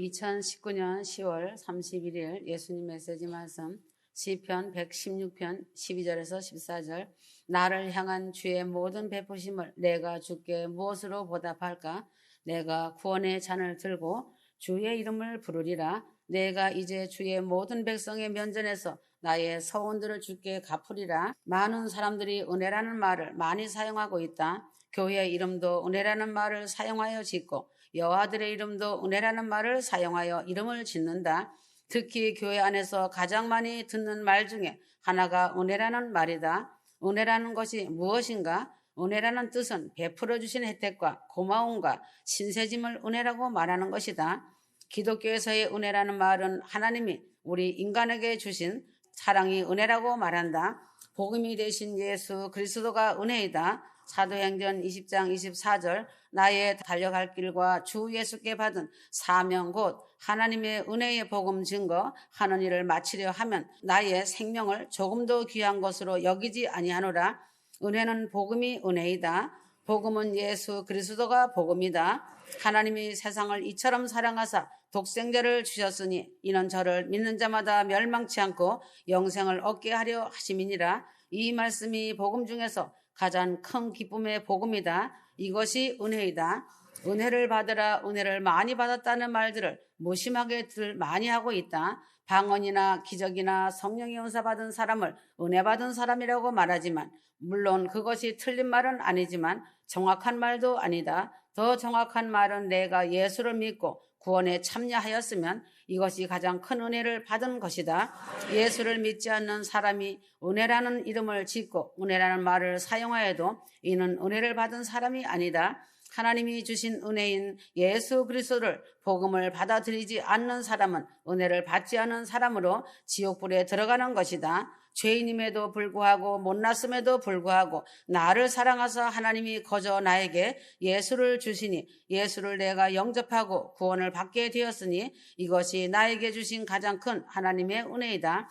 2019년 10월 31일 예수님 메시지 말씀 시편 116편 12절에서 14절 나를 향한 주의 모든 베푸심을 내가 주께 무엇으로 보답할까? 내가 구원의 잔을 들고 주의 이름을 부르리라. 내가 이제 주의 모든 백성의 면전에서 나의 서원들을 주께 갚으리라. 많은 사람들이 은혜라는 말을 많이 사용하고 있다. 교회 이름도 은혜라는 말을 사용하여 짓고 여호와들의 이름도 은혜라는 말을 사용하여 이름을 짓는다. 특히 교회 안에서 가장 많이 듣는 말 중에 하나가 은혜라는 말이다. 은혜라는 것이 무엇인가? 은혜라는 뜻은 베풀어 주신 혜택과 고마움과 신세짐을 은혜라고 말하는 것이다. 기독교에서의 은혜라는 말은 하나님이 우리 인간에게 주신 사랑이 은혜라고 말한다. 복음이 되신 예수 그리스도가 은혜이다. 사도행전 20장 24절 나의 달려갈 길과 주 예수께 받은 사명 곧 하나님의 은혜의 복음 증거 하는 일을 마치려 하면 나의 생명을 조금도 귀한 것으로 여기지 아니하노라. 은혜는 복음이 은혜이다. 복음은 예수 그리스도가 복음이다. 하나님이 세상을 이처럼 사랑하사 독생자를 주셨으니 이는 저를 믿는 자마다 멸망치 않고 영생을 얻게 하려 하심이니라. 이 말씀이 복음 중에서 가장 큰 기쁨의 복음이다. 이것이 은혜이다. 은혜를 받으라 은혜를 많이 받았다는 말들을 무심하게 들 많이 하고 있다. 방언이나 기적이나 성령의 은사 받은 사람을 은혜 받은 사람이라고 말하지만 물론 그것이 틀린 말은 아니지만 정확한 말도 아니다. 더 정확한 말은 내가 예수를 믿고 구원에 참여하였으면 이것이 가장 큰 은혜를 받은 것이다. 예수를 믿지 않는 사람이 은혜라는 이름을 짓고 은혜라는 말을 사용하여도 이는 은혜를 받은 사람이 아니다. 하나님이 주신 은혜인 예수 그리스도를 복음을 받아들이지 않는 사람은 은혜를 받지 않은 사람으로 지옥불에 들어가는 것이다. 죄인임에도 불구하고 못났음에도 불구하고 나를 사랑하사 하나님이 거저 나에게 예수를 주시니 예수를 내가 영접하고 구원을 받게 되었으니 이것이 나에게 주신 가장 큰 하나님의 은혜이다.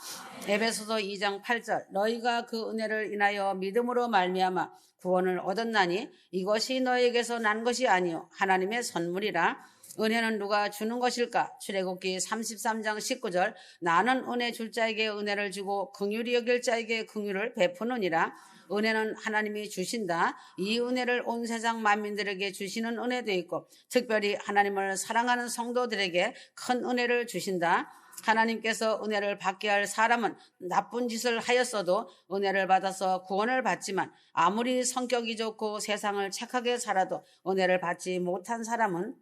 에베소서 2장 8절 너희가 그 은혜를 인하여 믿음으로 말미암아 구원을 얻었나니 이것이 너에게서 난 것이 아니요 하나님의 선물이라 은혜는 누가 주는 것일까? 출애굽기 33장 19절 나는 은혜 줄 자에게 은혜를 주고 긍휼히 여길 자에게 긍휼을 베푸느니라. 은혜는 하나님이 주신다. 이 은혜를 온 세상 만민들에게 주시는 은혜도 있고 특별히 하나님을 사랑하는 성도들에게 큰 은혜를 주신다. 하나님께서 은혜를 받게 할 사람은 나쁜 짓을 하였어도 은혜를 받아서 구원을 받지만 아무리 성격이 좋고 세상을 착하게 살아도 은혜를 받지 못한 사람은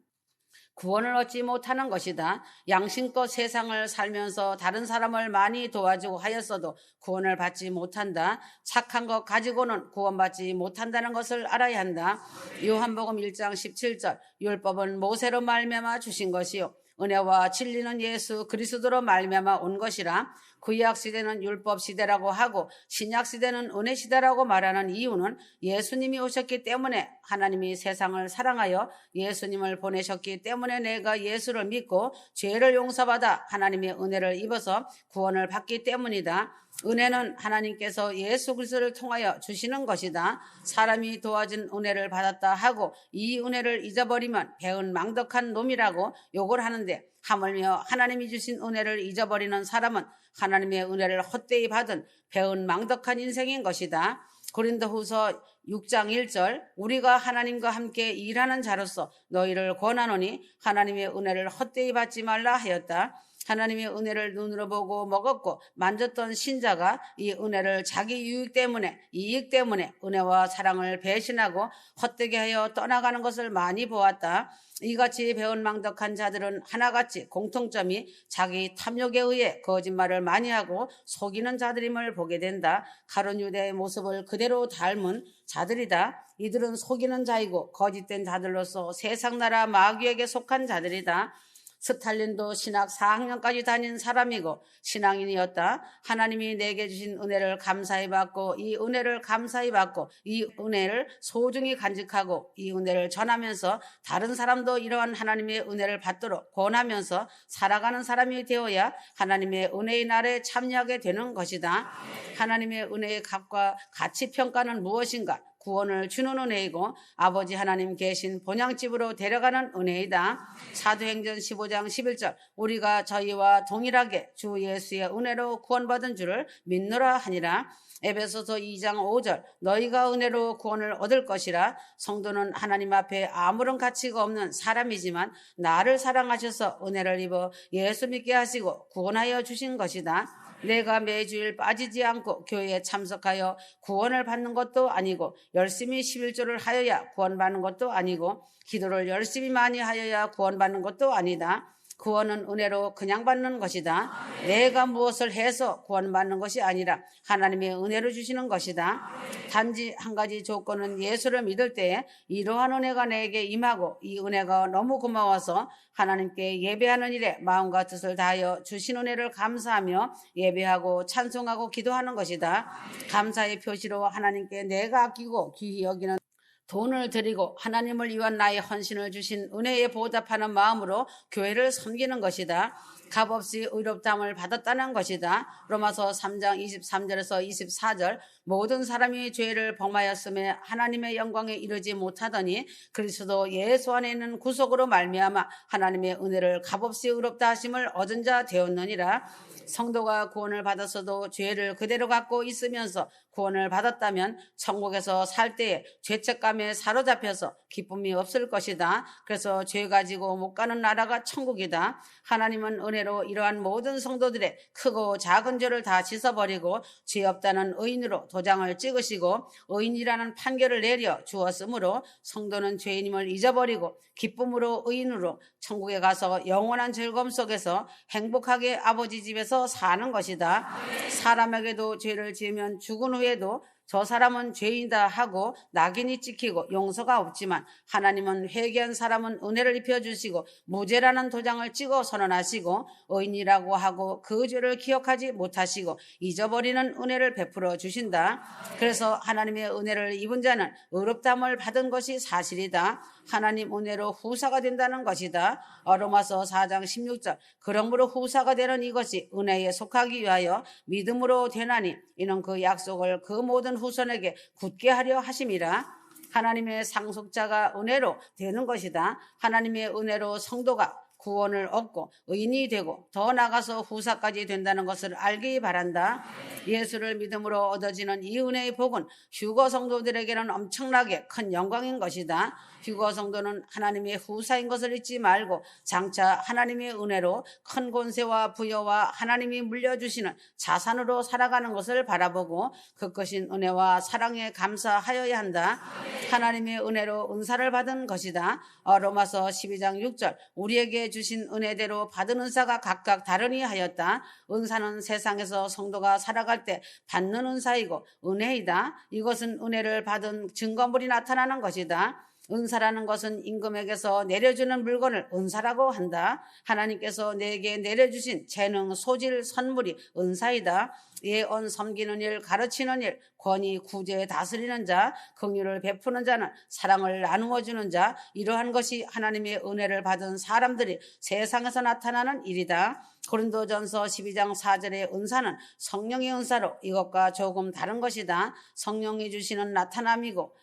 구원을 얻지 못하는 것이다. 양심껏 세상을 살면서 다른 사람을 많이 도와주고 하였어도 구원을 받지 못한다. 착한 것 가지고는 구원받지 못한다는 것을 알아야 한다. 요한복음 1장 17절 율법은 모세로 말미암아 주신 것이요 은혜와 진리는 예수 그리스도로 말미암아 온 것이라 구약 시대는 율법 시대라고 하고 신약 시대는 은혜 시대라고 말하는 이유는 예수님이 오셨기 때문에 하나님이 세상을 사랑하여 예수님을 보내셨기 때문에 내가 예수를 믿고 죄를 용서받아 하나님의 은혜를 입어서 구원을 받기 때문이다. 은혜는 하나님께서 예수 그리스도를 통하여 주시는 것이다. 사람이 도와준 은혜를 받았다 하고 이 은혜를 잊어버리면 배은 망덕한 놈이라고 욕을 하는데 하물며 하나님이 주신 은혜를 잊어버리는 사람은 하나님의 은혜를 헛되이 받은 배은 망덕한 인생인 것이다. 고린도후서 6장 1절 우리가 하나님과 함께 일하는 자로서 너희를 권하노니 하나님의 은혜를 헛되이 받지 말라 하였다. 하나님의 은혜를 눈으로 보고 먹었고 만졌던 신자가 이 은혜를 자기 유익 때문에 이익 때문에 은혜와 사랑을 배신하고 헛되게 하여 떠나가는 것을 많이 보았다. 이같이 배운 망덕한 자들은 하나같이 공통점이 자기 탐욕에 의해 거짓말을 많이 하고 속이는 자들임을 보게 된다. 가론 유대의 모습을 그대로 닮은 자들이다. 이들은 속이는 자이고 거짓된 자들로서 세상 나라 마귀에게 속한 자들이다. 스탈린도 신학 4학년까지 다닌 사람이고 신앙인이었다. 하나님이 내게 주신 은혜를 감사히 받고 이 은혜를 감사히 받고 이 은혜를 소중히 간직하고 이 은혜를 전하면서 다른 사람도 이러한 하나님의 은혜를 받도록 권하면서 살아가는 사람이 되어야 하나님의 은혜의 날에 참여하게 되는 것이다. 하나님의 은혜의 값과 가치 평가는 무엇인가? 구원을 주는 은혜이고 아버지 하나님 계신 본향집으로 데려가는 은혜이다. 사도행전 15장 11절 우리가 저희와 동일하게 주 예수의 은혜로 구원받은 줄을 믿노라 하니라. 에베소서 2장 5절 너희가 은혜로 구원을 얻을 것이라 성도는 하나님 앞에 아무런 가치가 없는 사람이지만 나를 사랑하셔서 은혜를 입어 예수 믿게 하시고 구원하여 주신 것이다. 내가 매주일 빠지지 않고 교회에 참석하여 구원을 받는 것도 아니고 열심히 11조를 하여야 구원받는 것도 아니고 기도를 열심히 많이 하여야 구원받는 것도 아니다. 구원은 은혜로 그냥 받는 것이다. 내가 무엇을 해서 구원받는 것이 아니라 하나님의 은혜로 주시는 것이다. 단지 한 가지 조건은 예수를 믿을 때에 이러한 은혜가 내게 임하고 이 은혜가 너무 고마워서 하나님께 예배하는 일에 마음과 뜻을 다하여 주신 은혜를 감사하며 예배하고 찬송하고 기도하는 것이다. 감사의 표시로 하나님께 내가 아끼고 귀히 여기는 돈을 드리고 하나님을 위한 나의 헌신을 주신 은혜에 보답하는 마음으로 교회를 섬기는 것이다. 값없이 의롭다함을 받았다는 것이다. 로마서 3장 23절에서 24절 모든 사람이 죄를 범하였음에 하나님의 영광에 이르지 못하더니 그리스도 예수 안에 있는 구속으로 말미암아 하나님의 은혜를 값없이 의롭다 하심을 얻은 자 되었느니라. 성도가 구원을 받았어도 죄를 그대로 갖고 있으면서 구원을 받았다면 천국에서 살 때에 죄책감에 사로잡혀서 기쁨이 없을 것이다. 그래서 죄 가지고 못 가는 나라가 천국이다. 하나님은 은혜로 이러한 모든 성도들의 크고 작은 죄를 다 씻어버리고 죄 없다는 의인으로 도장을 찍으시고 의인이라는 판결을 내려 주었으므로 성도는 죄인임을 잊어버리고 기쁨으로 의인으로 천국에 가서 영원한 즐거움 속에서 행복하게 아버지 집에서 사는 것이다. 사람에게도 죄를 지으면 죽은 후에도 저 사람은 죄인다 하고 낙인이 찍히고 용서가 없지만 하나님은 회개한 사람은 은혜를 입혀주시고 무죄라는 도장을 찍어 선언하시고 의인이라고 하고 그 죄를 기억하지 못하시고 잊어버리는 은혜를 베풀어 주신다. 그래서 하나님의 은혜를 입은 자는 의롭담을 받은 것이 사실이다. 하나님 은혜로 후사가 된다는 것이다. 로마서 4장 16절 그러므로 후사가 되는 이것이 은혜에 속하기 위하여 믿음으로 되나니 이는 그 약속을 그 모든 후손에게 굳게 하려 하심이라. 하나님의 상속자가 은혜로 되는 것이다. 하나님의 은혜로 성도가 구원을 얻고 의인이 되고 더 나아가서 후사까지 된다는 것을 알기 바란다. 예수를 믿음으로 얻어지는 이 은혜의 복은 휴거 성도들에게는 엄청나게 큰 영광인 것이다. 휴거 성도는 하나님의 후사인 것을 잊지 말고 장차 하나님의 은혜로 큰 권세와 부여와 하나님이 물려주시는 자산으로 살아가는 것을 바라보고 그 것인 은혜와 사랑에 감사하여야 한다. 하나님의 은혜로 은사를 받은 것이다. 어, 로마서 12장 6절 우리에게 주신 은혜대로 받은 은사가 각각 다르니 하였다. 은사는 세상에서 성도가 살아갈 때 받는 은사이고 은혜이다. 이것은 은혜를 받은 증거물이 나타나는 것이다. 은사라는 것은 임금에게서 내려주는 물건을 은사라고 한다. 하나님께서 내게 내려주신 재능, 소질, 선물이 은사이다. 예언 섬기는 일, 가르치는 일, 권위, 구제, 다스리는 자, 긍휼을 베푸는 자는 사랑을 나누어 주는 자, 이러한 것이 하나님의 은혜를 받은 사람들이 세상에서 나타나는 일이다. 고린도전서 12장 4절의 은사는 성령의 은사로 이것과 조금 다른 것이다. 성령이 주시는 나타남이고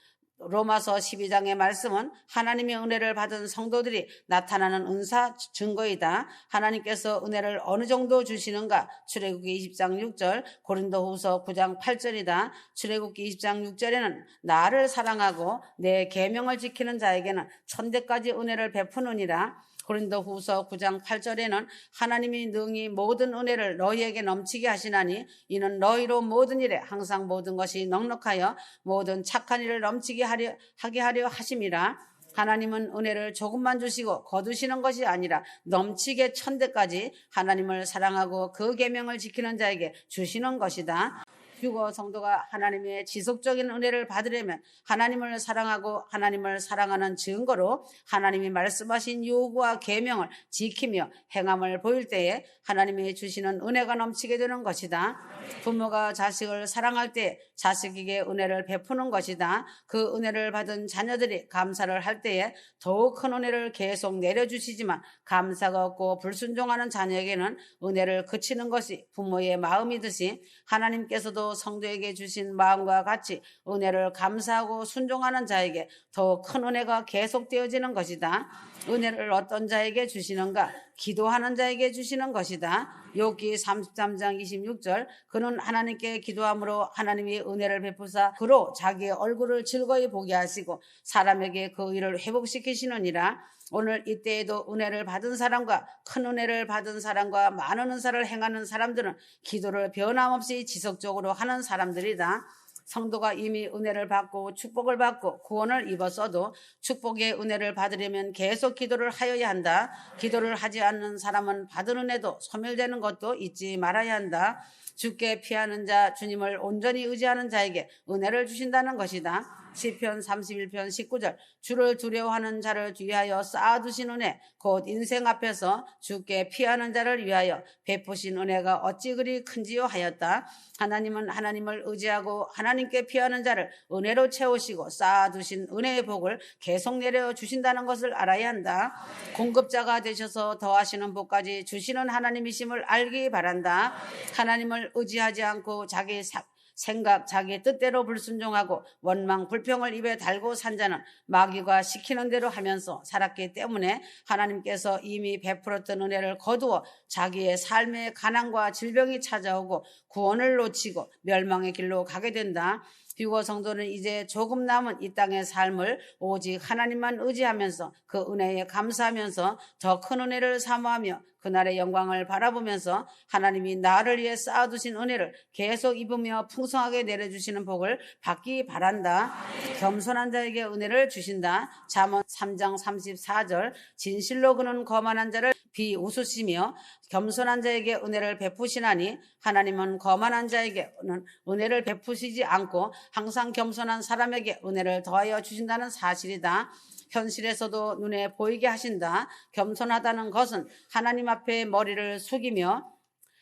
로마서 12장의 말씀은 하나님의 은혜를 받은 성도들이 나타나는 은사 증거이다. 하나님께서 은혜를 어느 정도 주시는가? 출애굽기 20장 6절, 고린도후서 9장 8절이다. 출애굽기 20장 6절에는 나를 사랑하고 내 계명을 지키는 자에게는 천대까지 은혜를 베푸느니라. 고린도 후서 9장 8절에는 하나님이 능히 모든 은혜를 너희에게 넘치게 하시나니 이는 너희로 모든 일에 항상 모든 것이 넉넉하여 모든 착한 일을 넘치게 하려, 하게 하려 하심이라 하나님은 은혜를 조금만 주시고 거두시는 것이 아니라 넘치게 천대까지 하나님을 사랑하고 그 계명을 지키는 자에게 주시는 것이다. 휴거 성도가 하나님의 지속적인 은혜를 받으려면 하나님을 사랑하고 하나님을 사랑하는 증거로 하나님이 말씀하신 요구와 계명을 지키며 행함을 보일 때에 하나님이 주시는 은혜가 넘치게 되는 것이다. 부모가 자식을 사랑할 때 자식에게 은혜를 베푸는 것이다. 그 은혜를 받은 자녀들이 감사를 할 때에 더욱 큰 은혜를 계속 내려주시지만 감사가 없고 불순종하는 자녀에게는 은혜를 그치는 것이 부모의 마음이듯이 하나님께서도 성도에게 주신 마음과 같이 은혜를 감사하고 순종하는 자에게 더 큰 은혜가 계속되어지는 것이다. 은혜를 어떤 자에게 주시는가? 기도하는 자에게 주시는 것이다. 욥기 33장 26절 그는 하나님께 기도함으로 하나님이 은혜를 베푸사 그로 자기의 얼굴을 즐거이 보게 하시고 사람에게 그 일을 회복시키시느니라. 오늘 이때에도 은혜를 받은 사람과 큰 은혜를 받은 사람과 많은 은사를 행하는 사람들은 기도를 변함없이 지속적으로 하는 사람들이다. 성도가 이미 은혜를 받고 축복을 받고 구원을 입었어도 축복의 은혜를 받으려면 계속 기도를 하여야 한다. 기도를 하지 않는 사람은 받은 은혜도 소멸되는 것도 잊지 말아야 한다. 주께 피하는 자, 주님을 온전히 의지하는 자에게 은혜를 주신다는 것이다. 시편 31편 19절 주를 두려워하는 자를 위하여 쌓아두신 은혜 곧 인생 앞에서 주께 피하는 자를 위하여 베푸신 은혜가 어찌 그리 큰지요 하였다. 하나님은 하나님을 의지하고 하나님께 피하는 자를 은혜로 채우시고 쌓아두신 은혜의 복을 계속 내려 주신다는 것을 알아야 한다. 공급자가 되셔서 더하시는 복까지 주시는 하나님이심을 알기 바란다. 하나님을 의지하지 않고 자기 사, 생각, 자기 뜻대로 불순종하고 원망, 불평을 입에 달고 산 자는 마귀가 시키는 대로 하면서 살았기 때문에 하나님께서 이미 베풀었던 은혜를 거두어 자기의 삶의 가난과 질병이 찾아오고 구원을 놓치고 멸망의 길로 가게 된다. 비고 성도는 이제 조금 남은 이 땅의 삶을 오직 하나님만 의지하면서 그 은혜에 감사하면서 더 큰 은혜를 사모하며 그날의 영광을 바라보면서 하나님이 나를 위해 쌓아두신 은혜를 계속 입으며 풍성하게 내려주시는 복을 받기 바란다. 겸손한 자에게 은혜를 주신다. 잠언 3장 34절 진실로 그는 거만한 자를 비웃으시며 겸손한 자에게 은혜를 베푸시나니 하나님은 거만한 자에게는 은혜를 베푸시지 않고 항상 겸손한 사람에게 은혜를 더하여 주신다는 사실이다. 현실에서도 눈에 보이게 하신다. 겸손하다는 것은 하나님 앞에 머리를 숙이며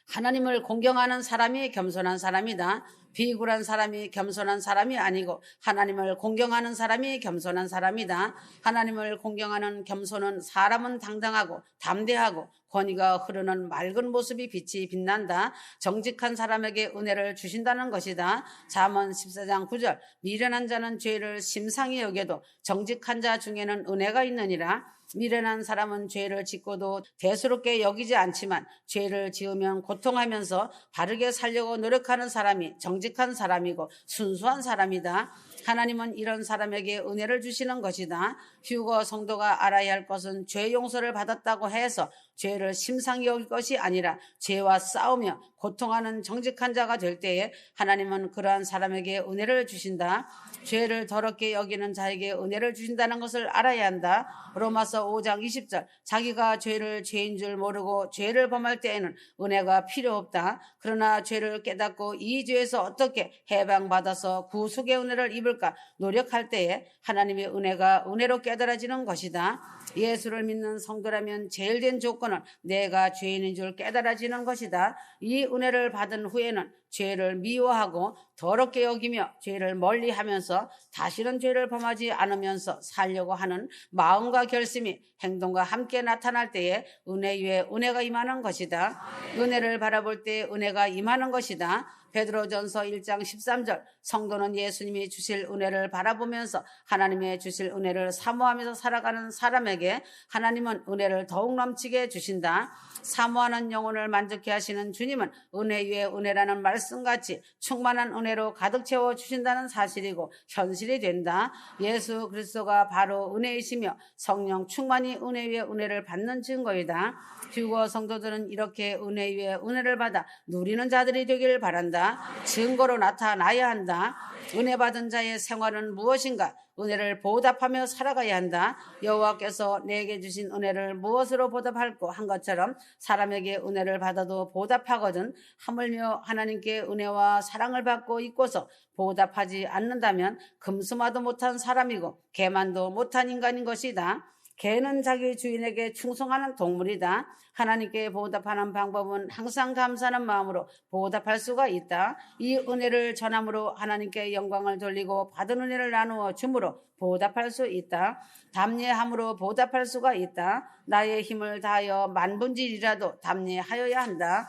하나님을 공경하는 사람이 겸손한 사람이다. 비굴한 사람이 겸손한 사람이 아니고 하나님을 공경하는 사람이 겸손한 사람이다. 하나님을 공경하는 겸손은 사람은 당당하고 담대하고 권위가 흐르는 맑은 모습이 빛이 빛난다. 정직한 사람에게 은혜를 주신다는 것이다. 잠언 14장 9절 미련한 자는 죄를 심상히 여겨도 정직한 자 중에는 은혜가 있느니라. 미련한 사람은 죄를 짓고도 대수롭게 여기지 않지만 죄를 지으면 고통하면서 바르게 살려고 노력하는 사람이 정직한 사람이고 순수한 사람이다. 하나님은 이런 사람에게 은혜를 주시는 것이다. 휴거 성도가 알아야 할 것은 죄 용서를 받았다고 해서 죄를 심상히 여길 것이 아니라 죄와 싸우며 고통하는 정직한 자가 될 때에 하나님은 그러한 사람에게 은혜를 주신다. 죄를 더럽게 여기는 자에게 은혜를 주신다는 것을 알아야 한다. 로마서 5장 20절 자기가 죄를 죄인 줄 모르고 죄를 범할 때에는 은혜가 필요 없다. 그러나 죄를 깨닫고 이 죄에서 어떻게 해방받아서 구속의 은혜를 입을까 노력할 때에 하나님의 은혜가 은혜로 깨달아지는 것이다. 예수를 믿는 성도라면 제일 된 조건은 내가 죄인인 줄 깨달아지는 것이다. 이 은혜를 받은 후에는 죄를 미워하고 더럽게 여기며 죄를 멀리 하면서 다시는 죄를 범하지 않으면서 살려고 하는 마음과 결심이 행동과 함께 나타날 때에 은혜 위에 은혜가 임하는 것이다. 은혜를 바라볼 때 은혜가 임하는 것이다. 베드로전서 1장 13절 성도는 예수님이 주실 은혜를 바라보면서 하나님의 주실 은혜를 사모하면서 살아가는 사람에게 하나님은 은혜를 더욱 넘치게 주신다. 사모하는 영혼을 만족케 하시는 주님은 은혜 위에 은혜라는 말씀 같이 충만한 은혜로 가득 채워 주신다는 사실이고 현실이 된다. 예수 그리스도가 바로 은혜이시며 성령 충만히 은혜 위에 은혜를 받는 증거이다. 휴거 성도들은 이렇게 은혜 위에 은혜를 받아 누리는 자들이 되기를 바란다. 증거로 나타나야 한다. 은혜 받은 자의 생활은 무엇인가? 은혜를 보답하며 살아가야 한다. 여호와께서 내게 주신 은혜를 무엇으로 보답할고 한 것처럼 사람에게 은혜를 받아도 보답하거든. 하물며 하나님께 은혜와 사랑을 받고 있고서 보답하지 않는다면 금수마도 못한 사람이고 개만도 못한 인간인 것이다. 개는 자기 주인에게 충성하는 동물이다. 하나님께 보답하는 방법은 항상 감사하는 마음으로 보답할 수가 있다. 이 은혜를 전함으로 하나님께 영광을 돌리고 받은 은혜를 나누어 줌으로 보답할 수 있다. 담례함으로 보답할 수가 있다. 나의 힘을 다하여 만분질이라도 담례하여야 한다.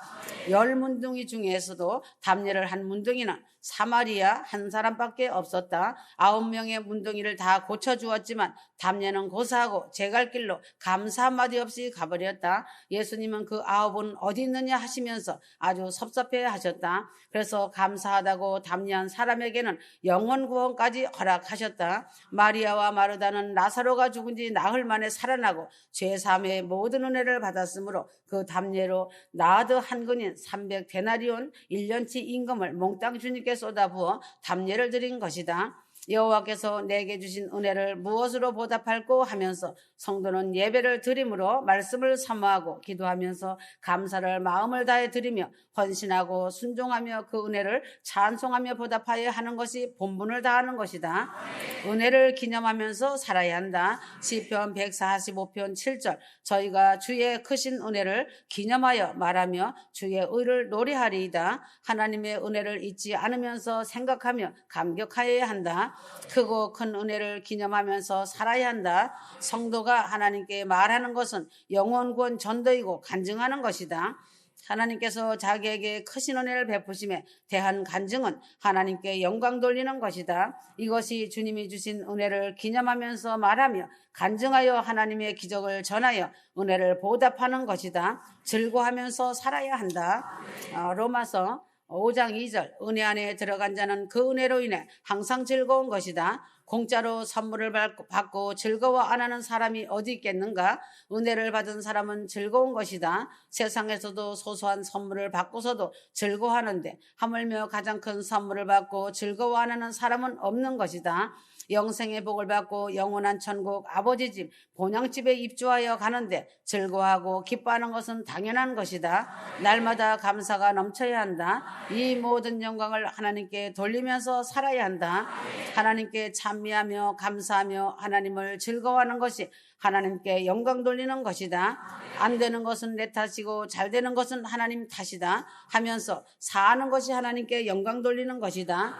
열 문둥이 중에서도 담례를 한 문둥이는 사마리아 한 사람밖에 없었다. 아홉 명의 문둥이를 다 고쳐 주었지만 담례는 고사하고 제갈 길로 감사 한마디 없이 가버렸다. 예수님은 그 아홉은 어디 있느냐 하시면서 아주 섭섭해 하셨다. 그래서 감사하다고 담례한 사람에게는 영원 구원까지 허락하셨다. 마리아와 마르다는 나사로가 죽은 지 나흘 만에 살아나고 죄사함의 모든 은혜를 받았으므로 그 담례로 나드 한 근인 300 데나리온 1년치 임금을 몽땅 주님께 쏟아부어 담례를 드린 것이다. 여호와께서 내게 주신 은혜를 무엇으로 보답할꼬 하면서 성도는 예배를 드림으로 말씀을 사모하고 기도하면서 감사를 마음을 다해 드리며 헌신하고 순종하며 그 은혜를 찬송하며 보답하여 하는 것이 본분을 다하는 것이다. 은혜를 기념하면서 살아야 한다. 시편 145편 7절 저희가 주의 크신 은혜를 기념하여 말하며 주의 의를 노래하리이다. 하나님의 은혜를 잊지 않으면서 생각하며 감격하여야 한다. 크고 큰 은혜를 기념하면서 살아야 한다. 성도가 하나님께 말하는 것은 영원권 전도이고 간증하는 것이다. 하나님께서 자기에게 크신 은혜를 베푸심에 대한 간증은 하나님께 영광 돌리는 것이다. 이것이 주님이 주신 은혜를 기념하면서 말하며 간증하여 하나님의 기적을 전하여 은혜를 보답하는 것이다. 즐거하면서 살아야 한다. 어, 로마서 5장 2절 은혜 안에 들어간 자는 그 은혜로 인해 항상 즐거운 것이다. 공짜로 선물을 받고- 즐거워 안 하는 사람이 어디 있겠는가? 은혜를 받은 사람은 즐거운 것이다. 세상에서도 소소한 선물을 받고서도 즐거워하는데 하물며 가장 큰 선물을 받고 즐거워 안 하는 사람은 없는 것이다. 영생의 복을 받고 영원한 천국 아버지 집 본향집에 입주하여 가는데 즐거워하고 기뻐하는 것은 당연한 것이다. 날마다 감사가 넘쳐야 한다. 이 모든 영광을 하나님께 돌리면서 살아야 한다. 하나님께 찬미하며 감사하며 하나님을 즐거워하는 것이 하나님께 영광 돌리는 것이다. 안 되는 것은 내 탓이고 잘 되는 것은 하나님 탓이다 하면서 사는 것이 하나님께 영광 돌리는 것이다.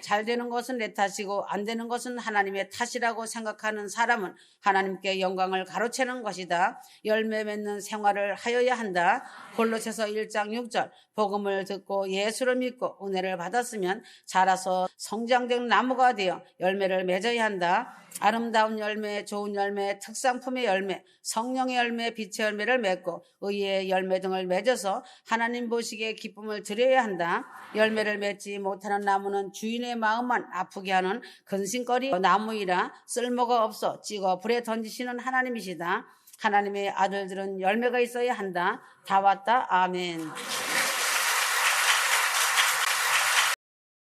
잘 되는 것은 내 탓이고 안 되는 것은 하나님의 탓이라고 생각하는 사람은 하나님께 영광을 가로채는 것이다. 열매 맺는 생활을 하여야 한다. 골로새서 1장 6절 복음을 듣고 예수를 믿고 은혜를 받았으면 자라서 성장된 나무가 되어 열매를 맺어야 한다. 아름다운 열매, 좋은 열매, 특 상품의 열매, 성령의 열매, 빛의 열매를 맺고 의의 열매 등을 맺어서 하나님 보시기에 기쁨을 드려야 한다. 열매를 맺지 못하는 나무는 주인의 마음만 아프게 하는 근심거리 나무이라 쓸모가 없어 찍어 불에 던지시는 하나님이시다. 하나님의 아들들은 열매가 있어야 한다. 다 왔다. 아멘.